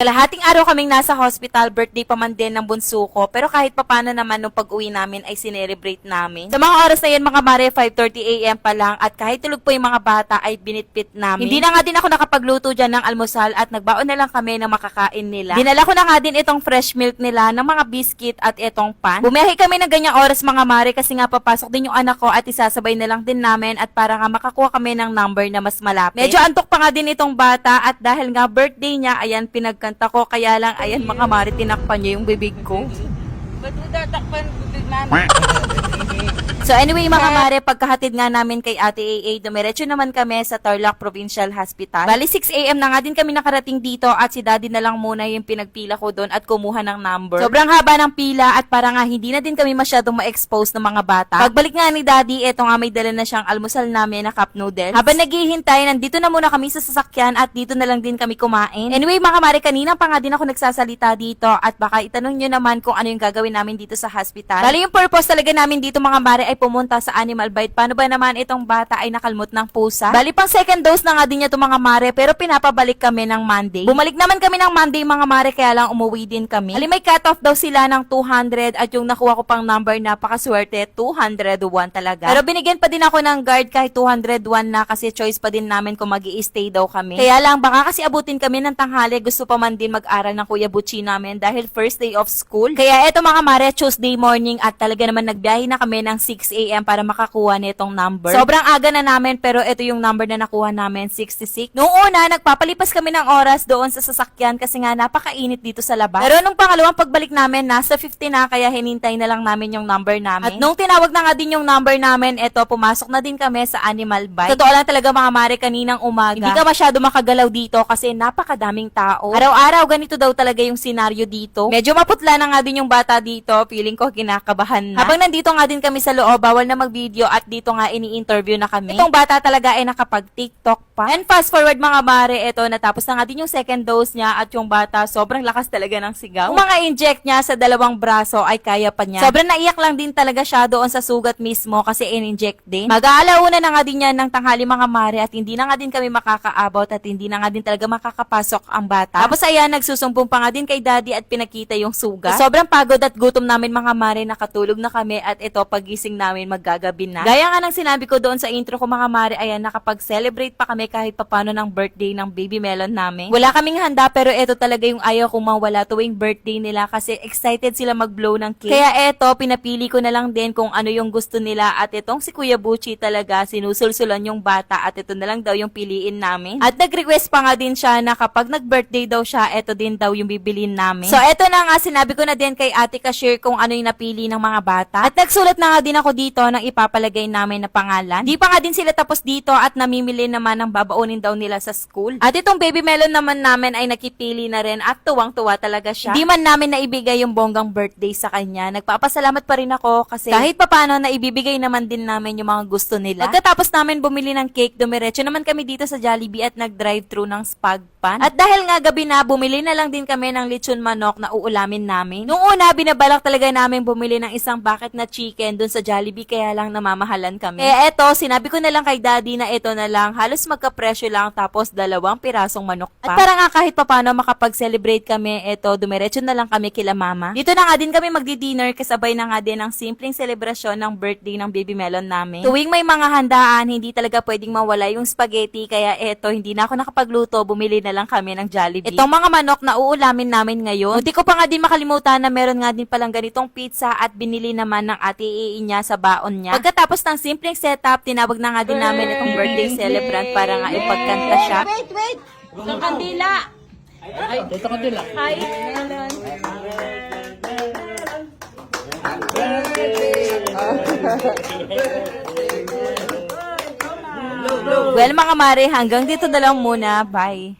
Kalahating araw kaming nasa hospital, birthday pa man din ng bunso ko, pero kahit papano naman nung pag-uwi namin ay sinelebrate namin. Sa mga oras na yun, mga mare, 5.30am pa lang at kahit tulog po yung mga bata ay binitpit namin. Hindi na nga din ako nakapagluto dyan ng almusal at nagbaon na lang kami ng makakain nila. Dinala ko na nga din itong fresh milk nila ng mga biscuit at itong pan. Bumiyahe kami ng ganyang oras mga mare kasi nga papasok din yung anak ko at isasabay na lang din namin at para nga makakuha kami ng number na mas malapit. Medyo antok pa nga din itong bata at dahil nga birthday niya, ayan pinagkanta ko kaya lang ayan mga mare tinakpan niya yung bibig ko. Ba't mo tatakpan bibig namin? So anyway mga mare, pagkahatid nga namin kay Ate AA, dumiretso naman kami sa Tarlac Provincial Hospital. Bali 6am na nga din kami nakarating dito at si daddy na lang muna yung pinagpila ko doon at kumuha ng number. Sobrang haba ng pila at para nga hindi na din kami masyadong ma-expose ng mga bata. Pagbalik nga ni daddy, eto nga may dala na siyang almusal namin na cup noodles. Habang naghihintay, nandito na muna kami sa sasakyan at dito na lang din kami kumain. Anyway mga mare, kanina pa nga din ako nagsasalita dito at baka itanong nyo naman kung ano yung gagawin namin dito sa hospital. Bali yung purpose talaga namin dito mga mare ay pumunta sa animal bite. Paano ba naman itong bata ay nakalmot ng pusa? Bali pang second dose na nga din niya itong mga mare pero pinapabalik kami ng Monday. Bumalik naman kami ng Monday mga mare kaya lang umuwi din kami. Bali may cut off daw sila ng 200 at yung nakuha ko pang number napakaswerte 201 talaga. Pero binigyan pa din ako ng guard kahit 201 na kasi choice pa din namin kung mag stay daw kami. Kaya lang baka kasi abutin kami ng tanghali gusto pa man din mag-aral ng Kuya Buchi namin dahil first day of school. Kaya eto mga mare Tuesday morning at talaga naman nagbiyahe na kami ng 6 a.m. para makakuha nitong number. Sobrang aga na namin pero ito yung number na nakuha namin 66. Noong una nagpapalipas kami ng oras doon sa sasakyan kasi nga napakainit dito sa labas. Pero nung pangalawang pagbalik namin nasa 50 na kaya hinintay na lang namin yung number namin. At nung tinawag na nga din yung number namin, eto pumasok na din kami sa animal bite. Totoo lang talaga mga mare kaninang umaga. Hindi ka masyado makagalaw dito kasi napakadaming tao. Araw-araw ganito daw talaga yung senaryo dito. Medyo maputla na nga din yung bata dito. Feeling ko kinakabahan na. Habang nandito nga din kami sa loob, bawal na mag-video at dito nga ini-interview na kami. Itong bata talaga ay nakapag-TikTok pa. And fast forward mga mare, eto natapos na nga din yung second dose niya at yung bata sobrang lakas talaga ng sigaw. Yung mga inject niya sa dalawang braso ay kaya pa niya. Sobrang naiyak lang din talaga siya doon sa sugat mismo kasi in-inject din. Mag-aalauna na nga din yan ng tanghali mga mare at hindi na nga din kami makakaabot at hindi na nga din talaga makakapasok ang bata. Tapos ayan, nagsusumbong pa nga din kay daddy at pinakita yung sugat. Sobrang pagod at gutom namin mga mare, nakatulog na kami at ito pagising namin maggagabi na. Gaya nga ng sinabi ko doon sa intro ko mga mare, ayan, nakapag-celebrate pa kami kahit papano ng birthday ng baby melon namin. Wala kaming handa pero ito talaga yung ayaw kong mawala tuwing birthday nila kasi excited sila mag-blow ng cake. Kaya eto, pinapili ko na lang din kung ano yung gusto nila at itong si Kuya Buchi talaga sinusulsulan yung bata at ito na lang daw yung piliin namin. At nag-request pa nga din siya na kapag nag-birthday daw siya, eto din daw yung bibilin namin. So eto na nga, sinabi ko na din kay ate Cashier kung ano yung napili ng mga bata. At nagsulat na nga din ako dito ng ipapalagay namin na pangalan. Di pa nga din sila tapos dito at namimili naman ng babaunin daw nila sa school. At itong baby melon naman namin ay nakipili na rin at tuwang-tuwa talaga siya. Di man namin naibigay yung bonggang birthday sa kanya. Nagpapasalamat pa rin ako kasi kahit papano naibibigay naman din namin yung mga gusto nila. Pagkatapos namin bumili ng cake, dumiretso naman kami dito sa Jollibee at nag-drive-thru ng Spag Pan. At dahil nga gabi na, bumili na lang din kami ng lechon manok na uulamin namin. Noong una, binabalak talaga namin bumili ng isang bucket na chicken dun sa Jollibee kaya lang namamahalan kami. Eh eto, sinabi ko na lang kay daddy na ito na lang, halos magkapresyo lang tapos dalawang pirasong manok pa. At para nga kahit papano makapag-celebrate kami, eto, dumiretso na lang kami kila mama. Dito na nga din kami magdi-dinner kasabay na nga din ng simpleng selebrasyon ng birthday ng baby melon namin. Tuwing may mga handaan, hindi talaga pwedeng mawala yung spaghetti kaya eto, hindi na ako nakapagluto, bumili na lang kami ng Jollibee. Itong mga manok na uulamin namin ngayon, hindi ko pa nga din makalimutan na meron nga din palang ganitong pizza at binili naman ng ate Ii niya sa baon niya. Pagkatapos ng simpleng setup, tinawag na nga din namin itong birthday celebrant para nga ipagkanta siya. Wait, wait! Sa kandila! Ay, dito ka dila. Hi! Well mga mare, hanggang dito na lang muna. Bye!